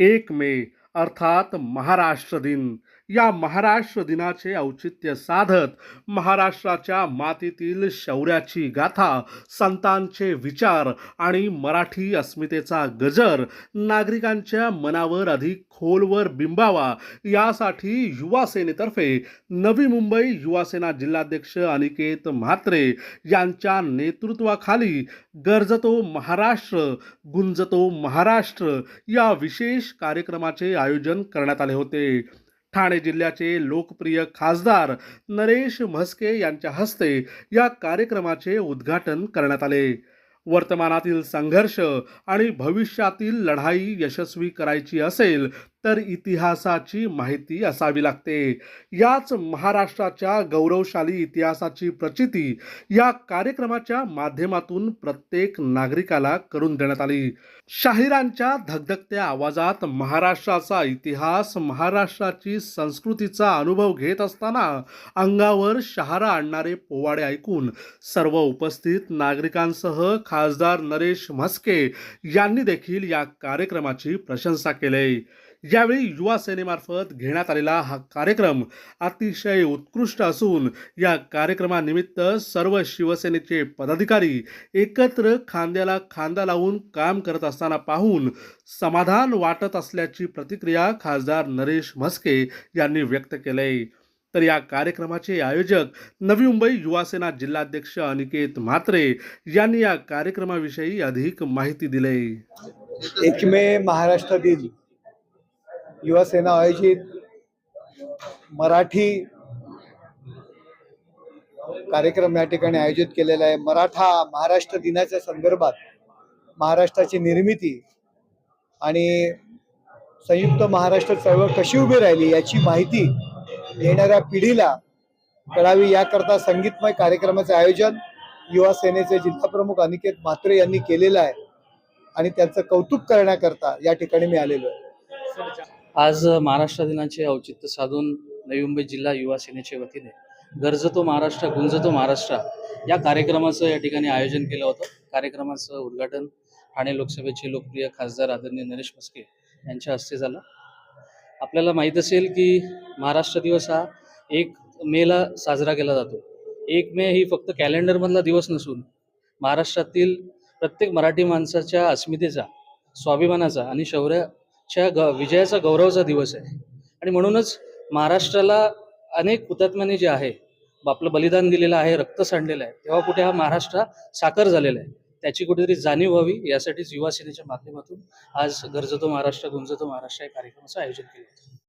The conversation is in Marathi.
एक मे अर्थात महाराष्ट्र दिन. या महाराष्ट्र दिनाचे औचित्य साधत महाराष्ट्राच्या मातीतील शौर्याची गाथा संतांचे विचार आणि मराठी अस्मितेचा गजर नागरिकांच्या मनावर अधिक खोलवर बिंबावा यासाठी युवासेनेतर्फे नवी मुंबई युवासेना जिल्हाध्यक्ष अनिकेत म्हात्रे यांच्या नेतृत्वाखाली गरजतो महाराष्ट्र गुंजतो महाराष्ट्र या विशेष कार्यक्रमाचे आयोजन करण्यात आले होते. ठाणे जिल्ह्याचे लोकप्रिय खासदार नरेश म्हस्के यांच्या हस्ते या कार्यक्रमाचे उद्घाटन करण्यात आले. वर्तमानातील संघर्ष आणि भविष्यातील लढाई यशस्वी करायची असेल तर इतिहासाची माहिती असावी लागते. याच महाराष्ट्राच्या गौरवशाली इतिहासाची प्रचिती या कार्यक्रमाच्या माध्यमातून प्रत्येक नागरिकाला करून देण्यात आली. शाहिरांच्या धगधगत्या आवाजात महाराष्ट्राचा इतिहास महाराष्ट्राची संस्कृतीचा अनुभव घेत असताना अंगावर शहारा आणणारे पोवाडे ऐकून सर्व उपस्थित नागरिकांसह खासदार नरेश म्हस्के यांनी देखील या कार्यक्रमाची प्रशंसा केली. यावेळी युवा सेनेमार्फत घेण्यात आलेला हा कार्यक्रम अतिशय उत्कृष्ट असून या कार्यक्रमानिमित्त सर्व शिवसेनेचे पदाधिकारी एकत्र खांद्याला खांदा लावून काम करत असताना पाहून समाधान वाटत असल्याची प्रतिक्रिया खासदार नरेश म्हस्के यांनी व्यक्त केली तर या कार्यक्रमाचे आयोजक नवी मुंबई युवासेना जिल्हाध्यक्ष अनिकेत म्हात्रे यांनी या कार्यक्रमाविषयी अधिक माहिती दिली. एक मे युवासेना आयोजित मराठी कार्यक्रम या ठिकाणी आयोजित केलेला आहे. मराठा महाराष्ट्र दिनाच्या संदर्भात महाराष्ट्राची निर्मिती आणि संयुक्त महाराष्ट्र चळवळ कशी उभी राहिली याची माहिती येणाऱ्या पिढीला कळावी. याकरता संगीतमय कार्यक्रमाचे आयोजन युवा सेनेचे जिल्हाप्रमुख अनिकेत म्हात्रे यांनी केलेलं आहे आणि त्यांचं कौतुक करण्याकरता या ठिकाणी मी आलेलो आहे. आज महाराष्ट्र दिनाचे औचित्य साधून नवी मुंबई जिल्हा युवा सेनेच्या वतीने गरजतो महाराष्ट्र गुंजतो महाराष्ट्र या कार्यक्रमाचं या ठिकाणी आयोजन केलं होतं. कार्यक्रमाचं उद्घाटन ठाणे लोकसभेचे लोकप्रिय खासदार आदरणीय नरेश मस्के यांच्या हस्ते झालं. आपल्याला माहीत असेल की महाराष्ट्र दिवस हा एक मेला साजरा केला जातो. एक मे ही फक्त कॅलेंडरमधला दिवस नसून महाराष्ट्रातील प्रत्येक मराठी माणसाच्या अस्मितेचा स्वाभिमानाचा आणि शौर्य च्या ग विजयाचा गौरवाचा दिवस आहे. आणि म्हणूनच महाराष्ट्राला अनेक हुतात्म्यांनी जे आहे आपलं बलिदान दिलेलं आहे रक्त सांडलेलं आहे तेव्हा कुठे हा महाराष्ट्र साकार झालेला आहे त्याची कुठेतरी जाणीव व्हावी यासाठीच युवा सेनेच्या माध्यमातून आज गरजतो महाराष्ट्र गुंजतो महाराष्ट्र या कार्यक्रमाचं आयोजन केलं होतं.